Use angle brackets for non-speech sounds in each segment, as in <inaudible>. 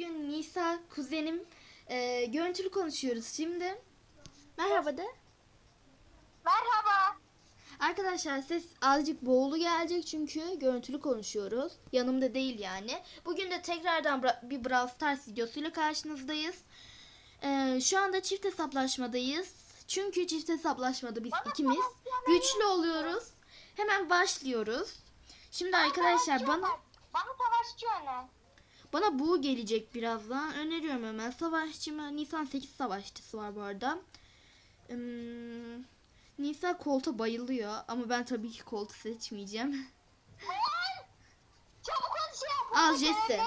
Bugün Nisa kuzenim e, görüntülü konuşuyoruz şimdi. Merhaba de. Merhaba. Arkadaşlar ses azıcık boğulu gelecek çünkü görüntülü konuşuyoruz. Yanımda değil yani. Bugün de tekrardan bir Brawl Stars videosuyla karşınızdayız. E, şu anda çift hesaplaşmadayız. Çünkü çift hesaplaşmada biz ikimiz güçlü oluyoruz. Hemen başlıyoruz. Şimdi arkadaşlar bana Bana savaşçı öner. Bana bu gelecek birazdan. Öneriyorum hemen. Savaşçıma Nisan 8 savaşçısı var bu arada. Hmm, Nisan kolta bayılıyor ama ben tabii ki koltu seçmeyeceğim. <laughs> Çabuk ol şey yap. Al Jesse.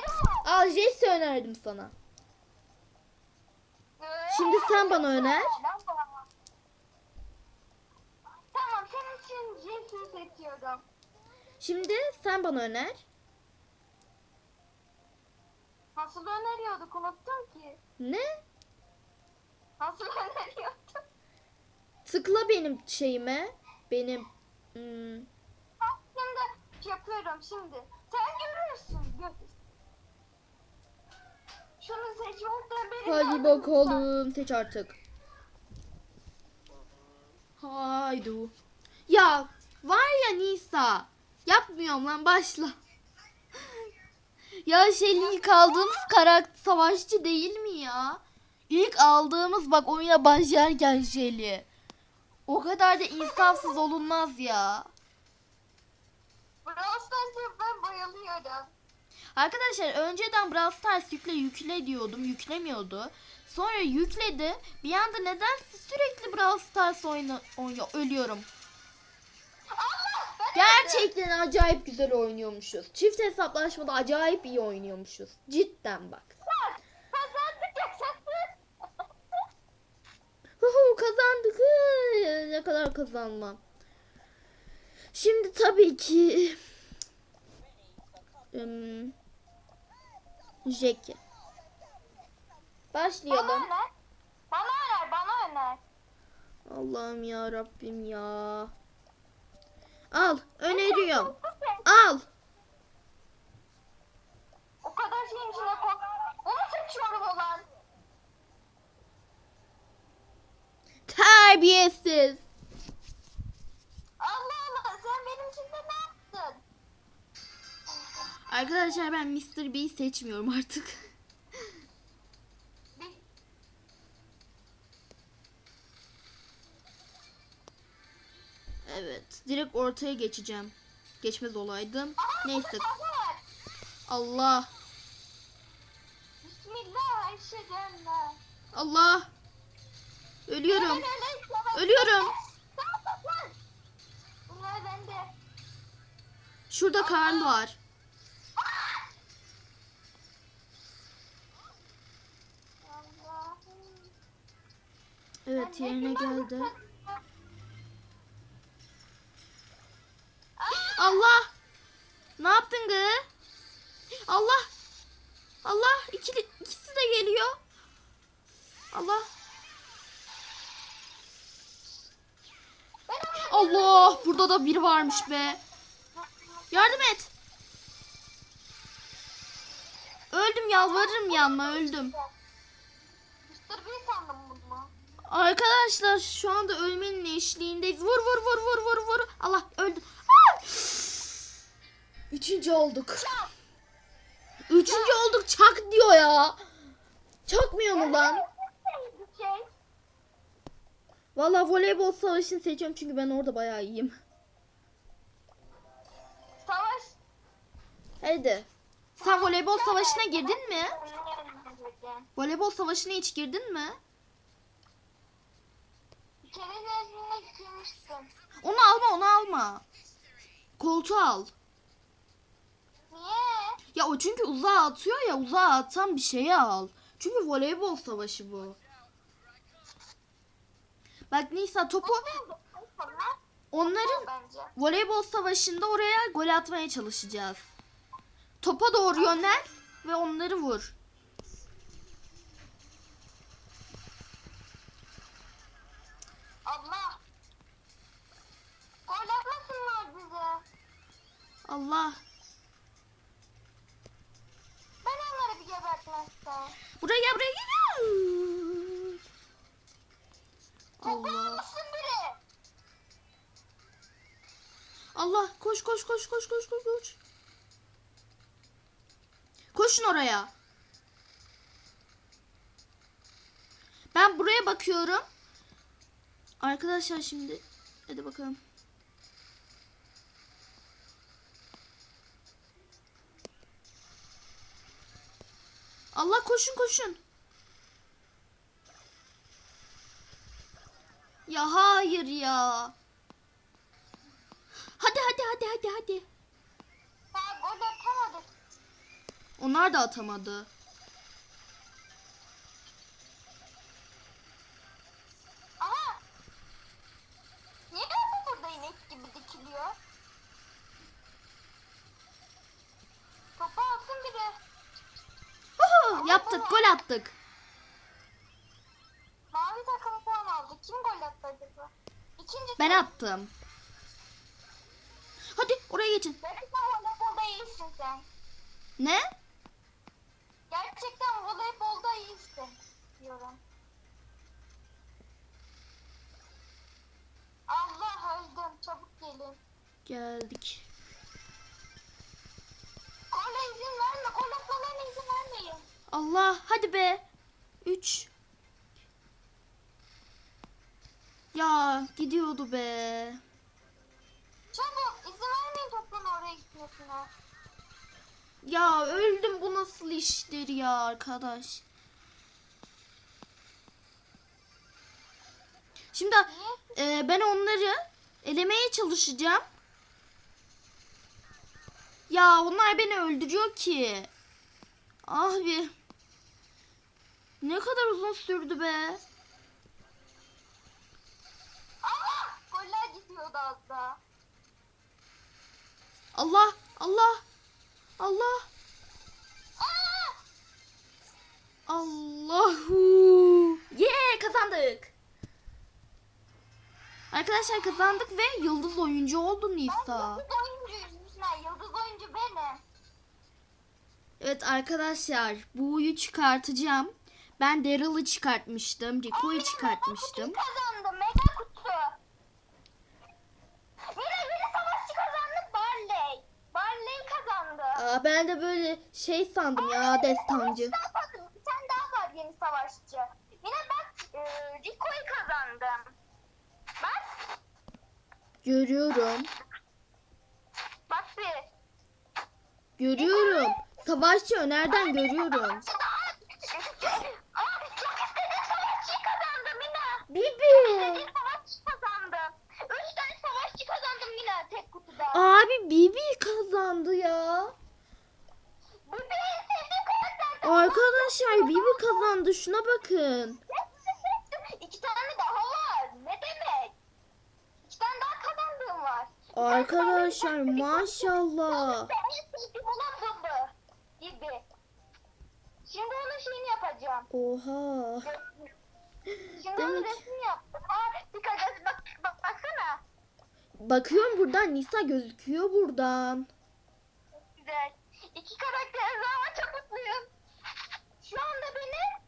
Al Jesse önerdim sana. Ee, Şimdi sen bana öner. Tamam senin için Jesse'yi seçiyorum. Şimdi sen bana öner. Nasıl öneriyorduk unuttum ki. Ne? Nasıl öneriyorduk? Tıkla benim şeyime. Benim hmm, Aslında yapıyorum şimdi. Sen görürsün. Gör. Şunu seçmekten benim Hadi adım bakalım seç artık. Haydi. Ya var ya Nisa. Yapmıyorum lan başla. Ya şey ilk aldığımız karakter savaşçı değil mi ya? İlk aldığımız bak oyuna başlarken Shelly. O kadar da insafsız olunmaz ya. Brawl Stars'a ben bayılıyorum. Arkadaşlar önceden Brawl Stars yükle yükle diyordum. Yüklemiyordu. Sonra yükledi. Bir anda nedense sürekli Brawl Stars oyna, oyna ölüyorum. Gerçekten acayip güzel oynuyormuşuz. Çift hesaplaşmada acayip iyi oynuyormuşuz. Cidden bak. Huhu kazandık. Hı, Ne kadar kazanmam. Şimdi tabii ki hmm, Jackie. Bana Başlayalım. öner. Bana öner, bana öner. Allah'ım ya Rabbim ya. Al, öneriyorum. Al. O kadar şeyin içine koy. Onu seçiyorum olan. Terbiyesiz. Allah Allah sen benim için de ne yaptın? Arkadaşlar ben Mr. B'yi seçmiyorum artık. <laughs> Evet, direkt ortaya geçeceğim. Geçmez olaydım. Aha, Neyse. Allah. Bismillah Allah. Ölüyorum. Ölüyorum. Şurada Karl var. Evet yerine ne geldi. Allah. Ne yaptın gı? Allah. Allah. İkili, ikisi de geliyor. Allah. Allah. Burada da biri varmış be. Yardım et. Öldüm yalvarırım yanma öldüm. Arkadaşlar şu anda ölmenin eşliğindeyiz. Vur vur vur vur vur vur. Allah öldüm. Üçüncü olduk. Üçüncü olduk çak diyor ya. Çakmıyor mu lan? Şey. Valla voleybol savaşını seçiyorum çünkü ben orada bayağı iyiyim. Savaş. Hadi. Sen voleybol savaşına girdin mi? Voleybol savaşına hiç girdin mi? Onu alma onu alma. Koltuğu al. Niye? Ya o çünkü uzağa atıyor ya uzağa atan bir şeyi al. Çünkü voleybol savaşı bu. Bak Nisa topu onların voleybol savaşında oraya gol atmaya çalışacağız. Topa doğru yönel ve onları vur. Allah. Ben onları bir gebertmezsem. Buraya gel buraya gel. Allah. biri. Allah koş koş koş koş koş koş koş. Koşun oraya. Ben buraya bakıyorum. Arkadaşlar şimdi hadi bakalım. Allah koşun koşun. Ya hayır ya. Hadi hadi hadi hadi hadi. Ha gol atamadık. Onlar da atamadı. Aha. Niye bu burada inek gibi dikiliyor? Topu alsın biri. Yaptık gol attık. Mavi takım puan aldı. Kim gol attı acaba? İkinci Ben attım. Hadi oraya geçin. Gerçekten voleybolda iyisin sen. Ne? Gerçekten voleybolda iyisin diyorum. Allah öldüm. Çabuk gelin. Geldik. Gole izin verme. Gol atmalarına izin vermeyin. Allah hadi be. 3 Ya gidiyordu be. Çabuk izin vermeyin topun oraya gitmesine. Ya öldüm bu nasıl iştir ya arkadaş. Şimdi e, ben onları elemeye çalışacağım. Ya onlar beni öldürüyor ki. Abi. Ne kadar uzun sürdü be. Allah! Goller gidiyordu az daha. Allah Allah Allah Aa! Allahu. Yeah kazandık. Arkadaşlar kazandık ve yıldız oyuncu oldu Ben Nisa. yıldız oyuncuyum. Hüsnü. Yıldız oyuncu benim. Evet arkadaşlar Bu'yu çıkartacağım. Ben Daryl'ı çıkartmıştım. Rico'yu çıkartmıştım. Kazandım. Mega kutu. Yine biri savaşçı kazandı. Barley. Barley kazandı. Aa, ben de böyle şey sandım ya destancı. Daha- Bir tane daha var yeni savaşçı. Yine bak e, Rico'yu kazandım. Bak. Görüyorum. Bak bir. Görüyorum. Savaşçı önerden görüyorum. Savaşçı daha. Çok istediğim savaşçıyı kazandım yine. Bibi. İstediğim savaşçı kazandım. Üç tane savaşçı kazandım yine tek kutuda. Abi Bibi kazandı ya. Bu benim sevdiğim karakter. Arkadaşlar Bibi kazandı. Şuna bakın. İki tane daha var. Ne demek? İki tane daha kazandığım var. Arkadaşlar maşallah. Ben en sevdiğim olan bu bu. Gibi. Şimdi onun şeyini yapacağım. Oha. Şimdi Demek- resmini yaptım. Aa dikkat et bak, bak baksana. Bakıyorum buradan Nisa gözüküyor buradan. Çok güzel. İki karakter var ama çok mutluyum. Şu anda benim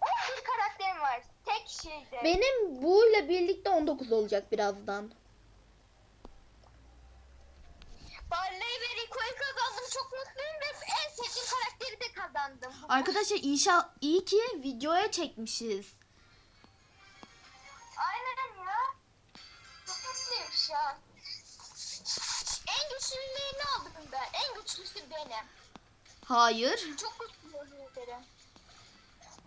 11 karakterim var. Tek şeyde. Benim bu ile birlikte 19 olacak birazdan. Barley ve Rico'yu kazandım. Çok mutluyum ve en sevdiğim karakteri de kazandım. Arkadaşlar inşa iyi ki videoya çekmişiz. Aynen ya. Çok mutluyum şu an. En güçlülerini aldım ben. En güçlüsü benim. Hayır. Çok güçlü ederim.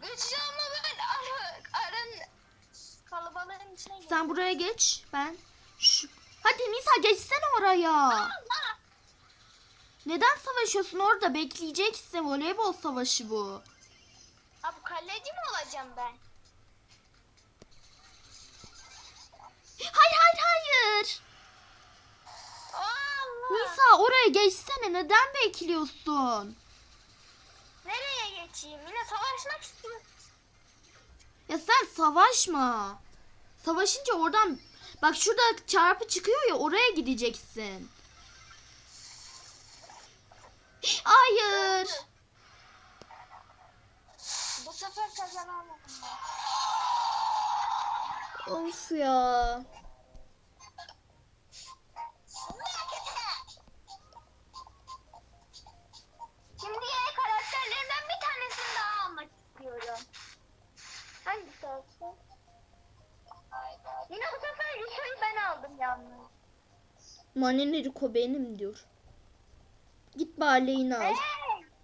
Güçlü ama ben ara, aran kalabalığın içine girdim. Sen buraya geç. Ben şu Hadi Nisa geçsene oraya. Allah! Neden savaşıyorsun orada? Bekleyeceksin. Voleybol savaşı bu. Ha bu kaleci mi olacağım ben? Hayır hayır hayır. Allah! Nisa oraya geçsene. Neden bekliyorsun? Nereye geçeyim? Yine savaşmak istiyorum. Ya sen savaşma. Savaşınca oradan bak şurada çarpı çıkıyor ya oraya gideceksin. Hayır. Bu sefer kazanamadım. Of ya. Şimdi yeni karakterlerimden bir tanesini daha almak istiyorum. Hangisi olsun? Yine bu sefer Rico'yu ben aldım yalnız. Manenerico benim diyor. Barley'ini al. Hey,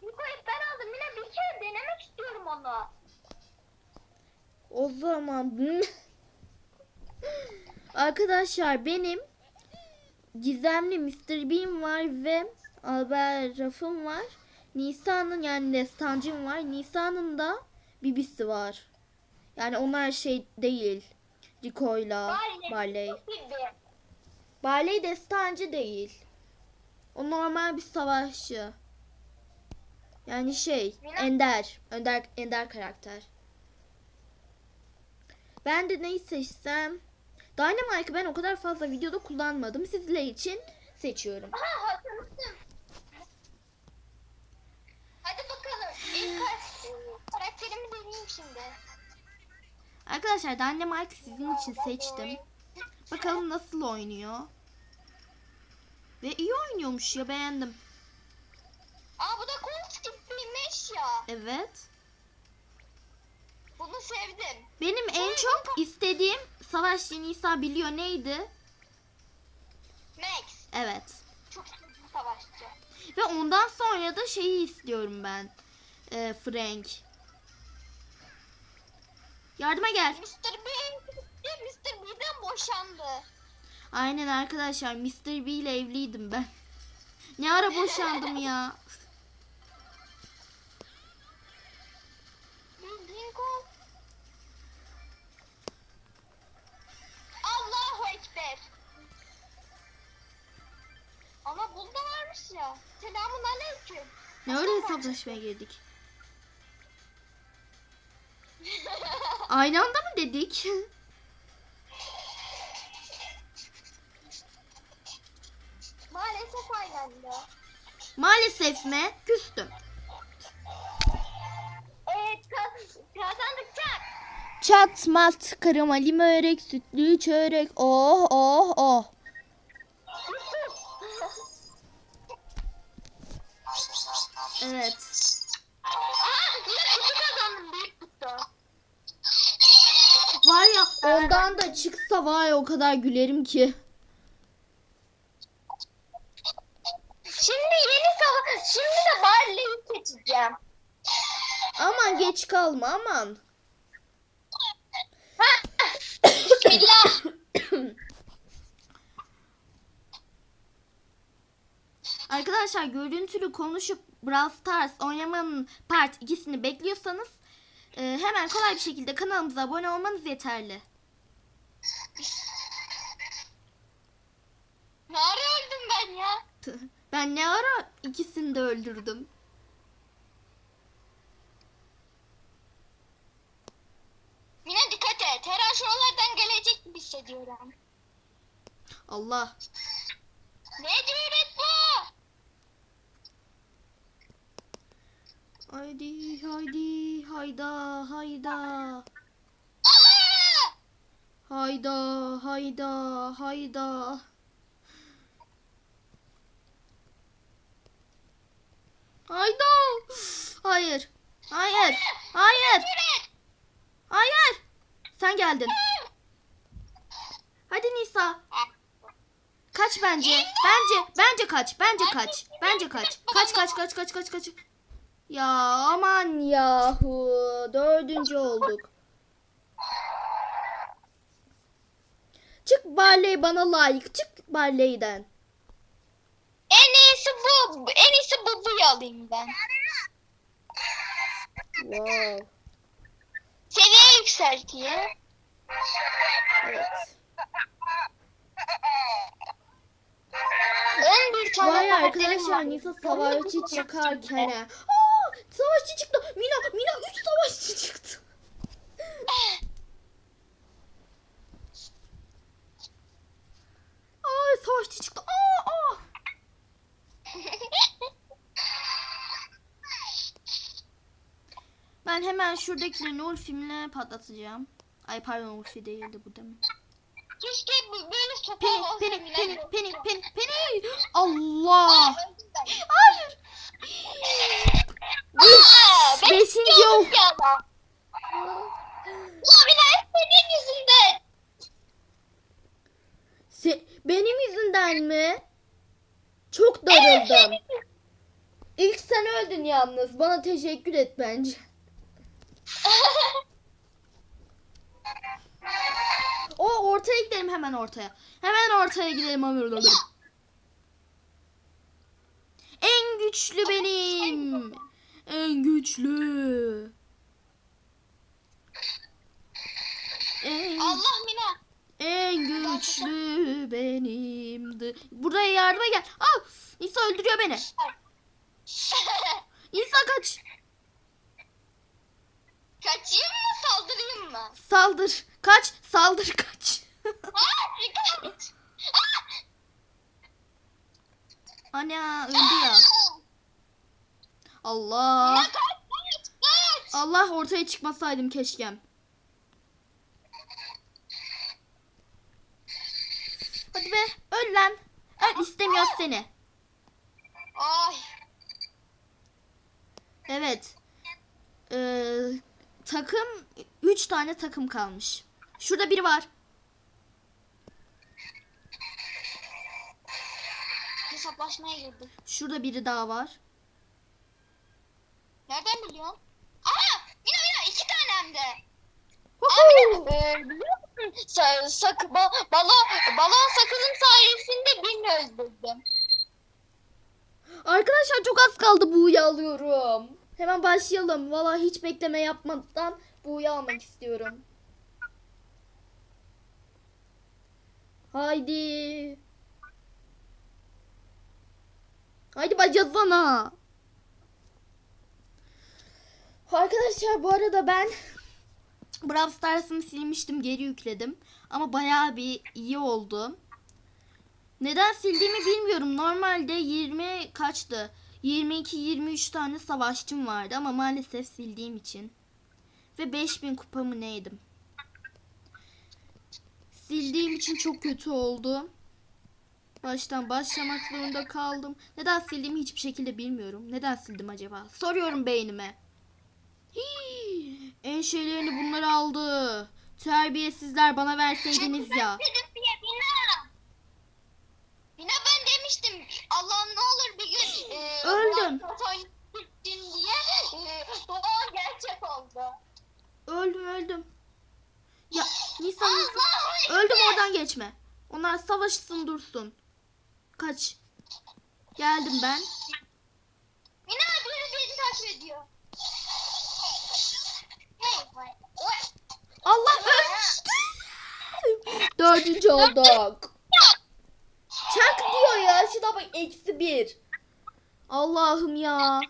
Niko'yu ben aldım. Yine bir kere denemek istiyorum onu. O zaman <laughs> Arkadaşlar benim gizemli Mr. Bean var ve Albert Ruff'ım var. Nisa'nın yani Destancım var. Nisa'nın da Bibisi var. Yani onlar şey değil. Rico'yla Barley. Barley destancı değil. O normal bir savaşçı. Yani şey, Mina? ender, ender, ender karakter. Ben de neyi seçsem? Dynamite'ı ben o kadar fazla videoda kullanmadım. Sizler için seçiyorum. Aha hatırladım. Hadi bakalım. İlk kar- karakterimi deneyeyim şimdi. Arkadaşlar Dynamite sizin için seçtim. Bakalım nasıl oynuyor. Ve iyi oynuyormuş ya beğendim. Aa bu da Colt gibiymiş ya. Evet. Bunu sevdim. Benim en çok istediğim Savaşçı Nisa biliyor neydi? Max. Evet. Çok sevdiğim savaşçı. Ve ondan sonra da şeyi istiyorum ben. Ee, Frank. Yardıma gel. Mr. B. Mr. B'den boşandı. Aynen arkadaşlar Mr. B ile evliydim ben. Ne ara boşandım ya. Allahu Ekber. Ama bunda varmış ya. Selamun aleyküm. Ne öyle hesaplaşmaya girdik? <laughs> Aynı anda mı dedik? Anda. Maalesef mi? Küstüm. Evet kaz kazandık çak. Çat mat kırma lima örek sütlü çörek oh oh oh. Evet. Aa yine kutu kazandım büyük kutu. Var ya ondan da çıksa var ya o kadar gülerim ki. Şimdi yeni sava şimdi de Seçeceğim. Aman geç kalma aman. Bismillah. <coughs> Arkadaşlar görüntülü konuşup Brawl Stars oynamanın part 2'sini bekliyorsanız e, hemen kolay bir şekilde kanalımıza abone olmanız yeterli. ne ara öldüm ben ya? <laughs> Ben ne ara ikisini de öldürdüm. Yine dikkat et. Her an şuralardan gelecek gibi hissediyorum. Allah. Ne cüret bu? Haydi haydi hayda hayda. Hayda hayda hayda. Hayda. Hayır. Hayır. Hayır. Hayır. Sen geldin. Hadi Nisa. Kaç bence. Bence bence kaç. Bence kaç. Bence kaç. Kaç kaç kaç kaç kaç kaç. Ya aman yahu. Dördüncü olduk. Çık Barley bana layık. Çık Barley'den. En iyisi bu. En iyisi bu buyu alayım ben. Wow. Seviye yükselteyim. Evet. 11 tane Vay arkadaşlar. Nisa savaşçı çıkarken. Aa, savaşçı çıktı. Mina Mina 3 savaşçı çıktı. <laughs> Aa savaşçı çıktı. Aa, aa. Ben hemen şuradakilerini Ulfimle patlatacağım. Ay pardon Ulfi değildi bu değil böyle sopa Peni, olsa peni, bile. peni, peni, peni, peni. Allah. Hayır. Aa, ben Beşinci istiyordum ol- ya ama. Ya bir de hep senin yüzünden. Se Benim yüzümden mi? Çok darıldım. İlk sen öldün yalnız. Bana teşekkür et bence. Hemen ortaya. Hemen ortaya gidelim. En güçlü benim. En güçlü. En, Allah Mina. en güçlü benimdi. Buraya yardıma gel. Aa, İsa öldürüyor beni. <laughs> İsa kaç. Kaçayım mı saldırayım mı? Saldır. Kaç. Saldır kaç. Ana öldü ya. Allah. Allah ortaya çıkmasaydım keşkem. Hadi be öl lan. Öl istemiyoruz seni. Ay. Evet. Ee, takım 3 tane takım kalmış. Şurada biri var. Hesaplaşmaya girdim. Şurada biri daha var. Nereden biliyorsun? Aa! Mina Mina iki tane hem de. Biliyor musun? Sa sak ba balon, balon sakızın sayesinde birini öldürdüm. Arkadaşlar çok az kaldı buğuyu alıyorum. Hemen başlayalım. Valla hiç bekleme yapmadan buğuyu almak istiyorum. Haydi. Haydi bacasana. Arkadaşlar bu arada ben Brawl Stars'ını silmiştim geri yükledim. Ama bayağı bir iyi oldu. Neden sildiğimi bilmiyorum. Normalde 20 kaçtı? 22-23 tane savaşçım vardı ama maalesef sildiğim için. Ve 5000 kupamı neydim? Sildiğim için çok kötü oldu. Baştan başlamak zorunda kaldım. Neden sildiğimi hiçbir şekilde bilmiyorum. Neden sildim acaba? Soruyorum beynime. Hii, en şeylerini bunlar aldı. Terbiyesizler bana verseydiniz ya. Mina ben demiştim. Allah'ım ne olur bir gün e, Öldüm. Diye e, doğan gerçek oldu. Öldüm öldüm. Ya <laughs> Nisan Öldüm oradan geçme. Onlar savaşsın dursun. Kaç. Geldim ben. Mina biri beni takip ediyor. Allah öldü. Dördüncü olduk. Çak diyor ya. Şuna bak eksi bir. Allah'ım ya.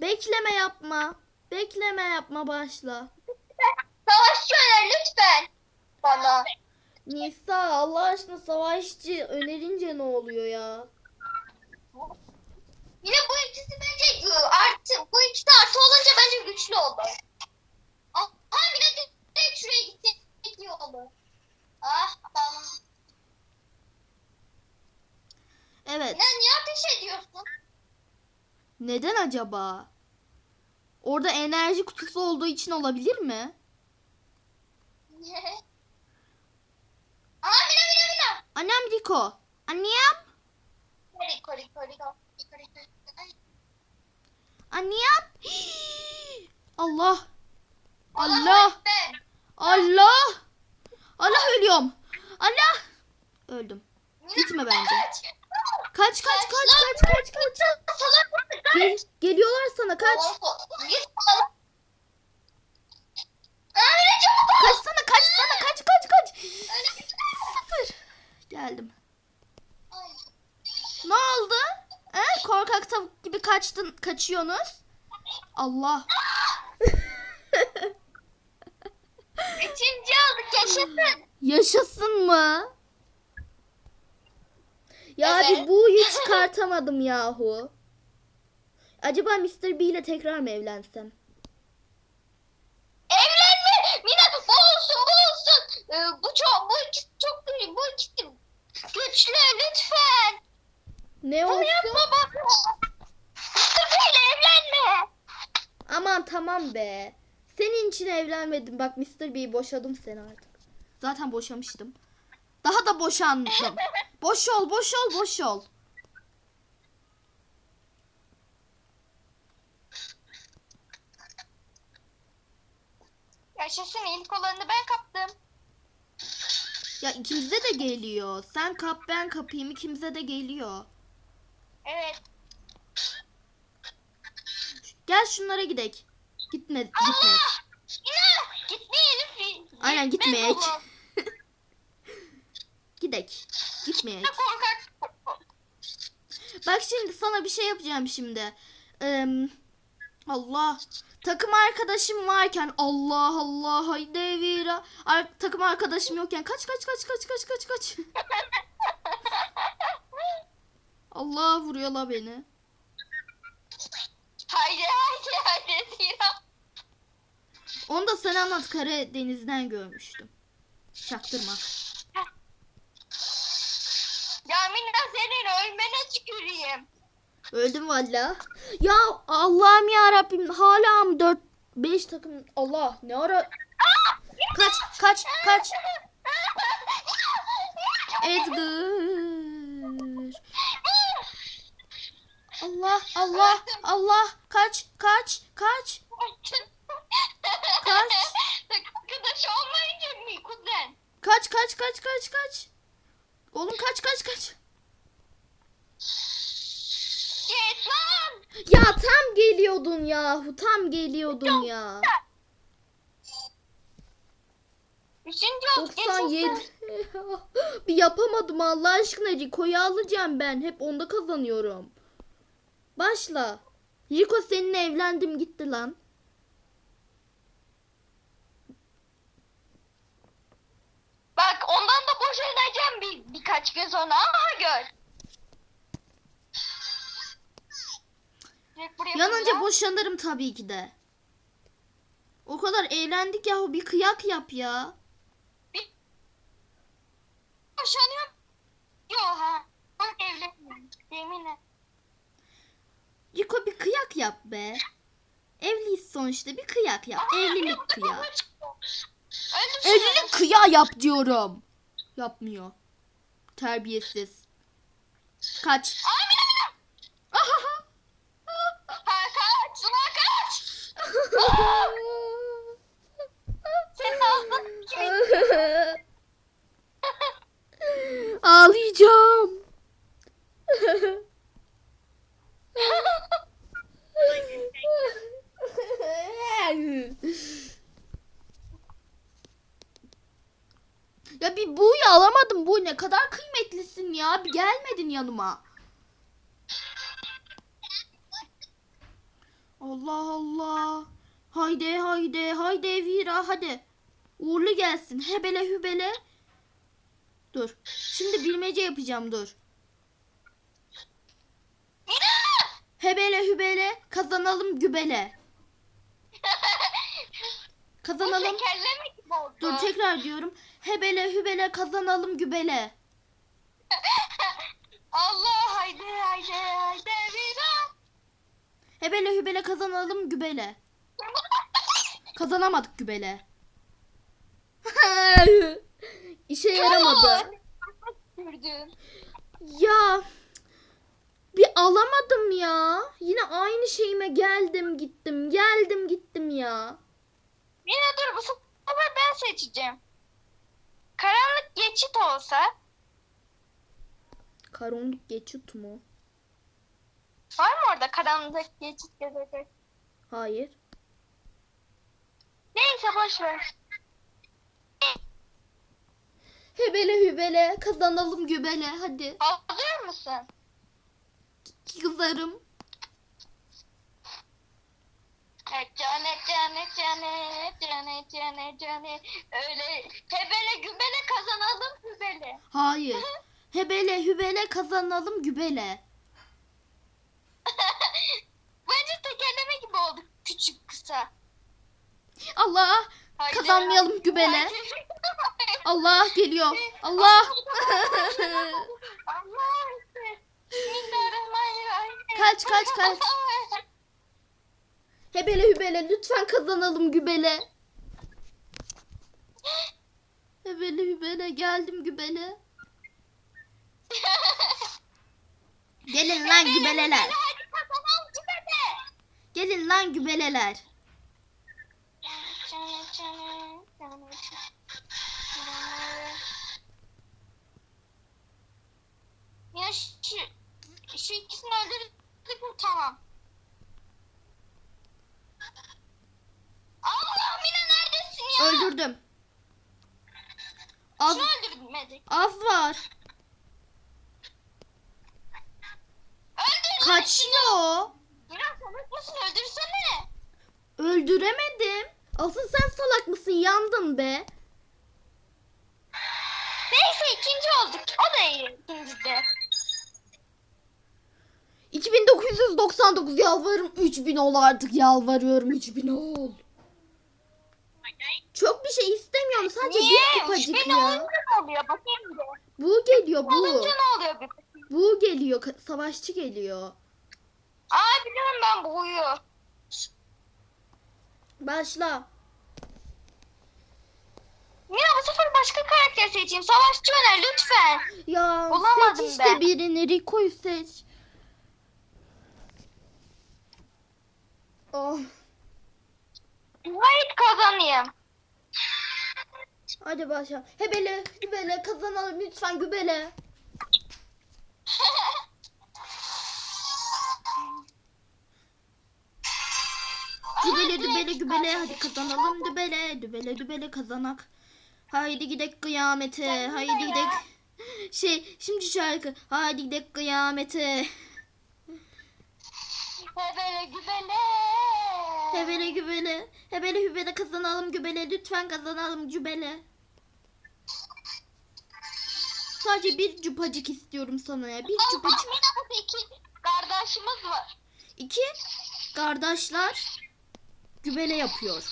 Bekleme yapma. Bekleme yapma başla. Savaşçı öner lütfen. Bana. Nisa Allah aşkına savaşçı önerince ne oluyor ya? Yine bu ikisi bence artı bu ikisi artı olunca bence güçlü olur. Aha Mine direkt şuraya gitsek iyi olur. Ah. Evet. Mine niye ateş ediyorsun? Neden acaba? Orada enerji kutusu olduğu için olabilir mi? <laughs> Annem Riko. Annem. Riko Riko Riko. Annem. <gasps> Allah. Allah. Allah. Allah ölüyorum. Allah. Öldüm. Gitme bence. kaç. Kaç kaç kaç kaç kaç. Gel, geliyorlar sana kaç. Kaçsana kaçsana kaç kaç kaç. Sıfır. Geldim. Ne oldu? He? Korkak tavuk gibi kaçtın, kaçıyorsunuz. Allah. Üçüncü olduk yaşasın. Yaşasın mı? Ya Evet. bir buyu çıkartamadım yahu. Acaba Mr. B ile tekrar mı evlensem? Evlenme. Mina bu olsun bu olsun. Ee, bu bu ikisi çok büyük. Bu ikisi güçlü lütfen. Ne Bunu olsun? yapma bak. Sıfırla evlenme. Aman tamam be. Senin için evlenmedim. Bak Mr. B boşadım seni artık. Zaten boşamıştım. Daha da boşandım. <laughs> Boş ol, boş ol, boş ol. Yaşasın ilk olanı ben kaptım. Ya ikimize de geliyor. Sen kap ben kapayım ikimize de geliyor. Evet. Gel şunlara gidek. Gitme, gitme. Allah! İnan! Gitmeyelim. Aynen, Gitme gitmeyek. <laughs> Gidek. Gitmeyek. Korkak. Bak şimdi sana bir şey yapacağım şimdi. Eee, Allah. Takım arkadaşım varken Allah Allah haydi Vira. Ar- takım arkadaşım yokken kaç kaç kaç kaç kaç kaç kaç. <laughs> Allah vuruyorlar beni. Zira. Onu da sen anlat Karadeniz'den görmüştüm. Çaktırma. Ya Mina senin ölmene tüküreyim. Öldüm valla. Ya Allah'ım ya Rabbim hala mı 4 5 takım Allah ne ara kaç kaç kaç Edgar Allah Allah Allah kaç kaç kaç Kaç? <laughs> Arkadaş olmayınca mı kuzen? kaç kaç kaç kaç kaç Oğlum kaç kaç kaç Git lan. Ya tam geliyordun yahu tam geliyordun ya Üçüncü ol. 97 <laughs> bir yapamadım Allah aşkına Rico'yu alacağım ben hep onda kazanıyorum Başla Rico seninle evlendim gitti lan Bak ondan da boşanacağım bir, birkaç gün sonra ama gör. Direkt buraya Yanınca boşanırım tabii ki de. O kadar eğlendik yahu bir kıyak yap ya. boşanıyorum. Yo ha. Ben evlenmiyorum. Yeminle. Rico bir kıyak yap be. Evliyiz sonuçta bir kıyak yap. Evlilik kıyağı. Evlilik kıyağı yap diyorum. Yapmıyor. Terbiyesiz. Kaç. Kaç. Ulan kaç. Senin ağzın kimin? <laughs> Ağlayacağım. <laughs> <laughs> ya bir buyu alamadım. Bu ne kadar kıymetlisin ya. Bir gelmedin yanıma. Allah Allah. Haydi haydi haydi Vira hadi. Uğurlu gelsin. Hebele hübele. Dur. Şimdi bilmece yapacağım dur. Hebele hübele kazanalım gübele. Bu <laughs> Kazanalım. şekerleme oldu. Dur tekrar diyorum. Hebele hübele kazanalım gübele. <laughs> Allah haydi haydi haydi Vira. Hebele hübele kazanalım gübele. <laughs> Kazanamadık gübele. <laughs> İşe yaramadı. Ya bir alamadım ya. Yine aynı şeyime geldim gittim. Geldim gittim ya. Yine dur bu sefer ben seçeceğim. Karanlık geçit olsa Karanlık geçit mu? var mı orada karanlık geçit gezecek? Hayır. Neyse boş ver. Hebele hübele kazanalım gübele hadi. Hazır mısın? Kızarım. Evet, cane cane cane cane cane cane öyle hebele gübele kazanalım hübele. Hayır. <laughs> Hebele hübele kazanalım gübele. <laughs> Bence tekerleme gibi oldu küçük kısa. Allah Haydi, Kazanmayalım gübele. haydi. <laughs> Allah geliyor. Allah. Allah. Kaç, kaç, kaç. Hebele hübele lütfen kazanalım gübele. Hebele hübele geldim gübele. Gelin lan gübeleler. Gelin lan gübeleler. Ya şu, şu ikisini öldürdük mü tamam. Ya? Öldürdüm. Az, öldürmedik. az var. Öldür. Kaçıyor. Mine salak mısın öldürsene. Öldüremedim. Asıl sen salak mısın? Yandın be. Neyse ikinci olduk. O da iyi ikinci de. 2999 yalvarırım 3000 ol artık yalvarıyorum 3000 ol. Çok bir şey istemiyorum sadece Niye? bir kupacık Beni ya. olunca ne oluyor? Bakayım bir de. Bu geliyor Olunca bu. ne oluyor bir. Bu geliyor savaşçı geliyor. Aa biliyorum ben bu huyu. Başla. Mine bu sefer başka karakter seçeyim. Savaşçı öner lütfen. Ya Bulamadım seç işte ben. birini Rico'yu seç. Oh, Hayır kazanayım. Hadi başla. Hebele, gübele kazanalım lütfen gübele. Dübele dübele gübele hadi kazanalım dübele dübele dübele kazanak. Haydi gidek kıyamete haydi gidek. Şey şimdi şarkı haydi gidek kıyamete. Hebele gübele. Hebele gübele hebele hübele kazanalım gübele lütfen kazanalım cübele. Sadece bir cupacık istiyorum sana ya bir cupacık. İki kardeşimiz var. İki kardeşler gübele yapıyor.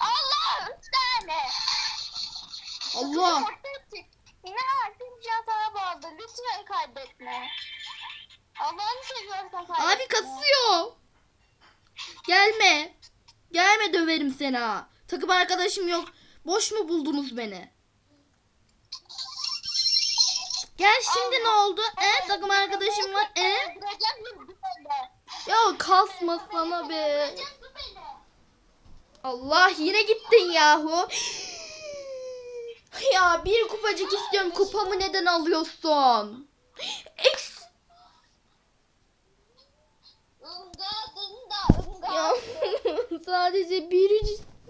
Allah üç tane. Allah. Yine artık sana bağlı. Lütfen kaybetme. Allah'ını seviyorsan kaybetme. Abi kasıyor. Gelme. Gelme döverim seni ha. Takım arkadaşım yok. Boş mu buldunuz beni? Gel şimdi ne oldu? E takım arkadaşım var. E gübele. ya kasma sana be. Allah yine gittin yahu. <gasps> Ya bir kupacık istiyorum. Kupamı neden alıyorsun? Ya <laughs> sadece bir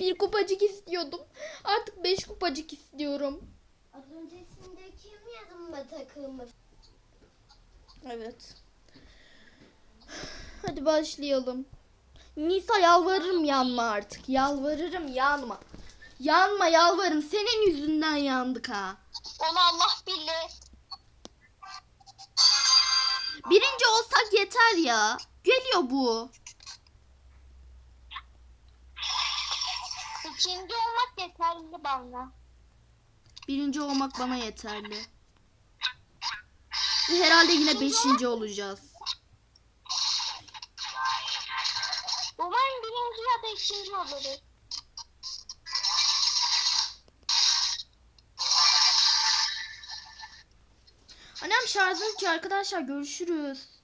bir kupacık istiyordum. Artık beş kupacık istiyorum. Az öncesinde kim yanımda takılmış? Evet. Hadi başlayalım. Nisa yalvarırım yanma artık. Yalvarırım yanma. Yanma yalvarırım. Senin yüzünden yandık ha. Onu Allah bilir. Birinci olsak yeter ya. Geliyor bu. İkinci olmak yeterli bana. Birinci olmak bana yeterli. Ve herhalde yine beşinci olacağız. Umarım birinci ya da ikinci oluruz. Annem şarjım ki arkadaşlar görüşürüz.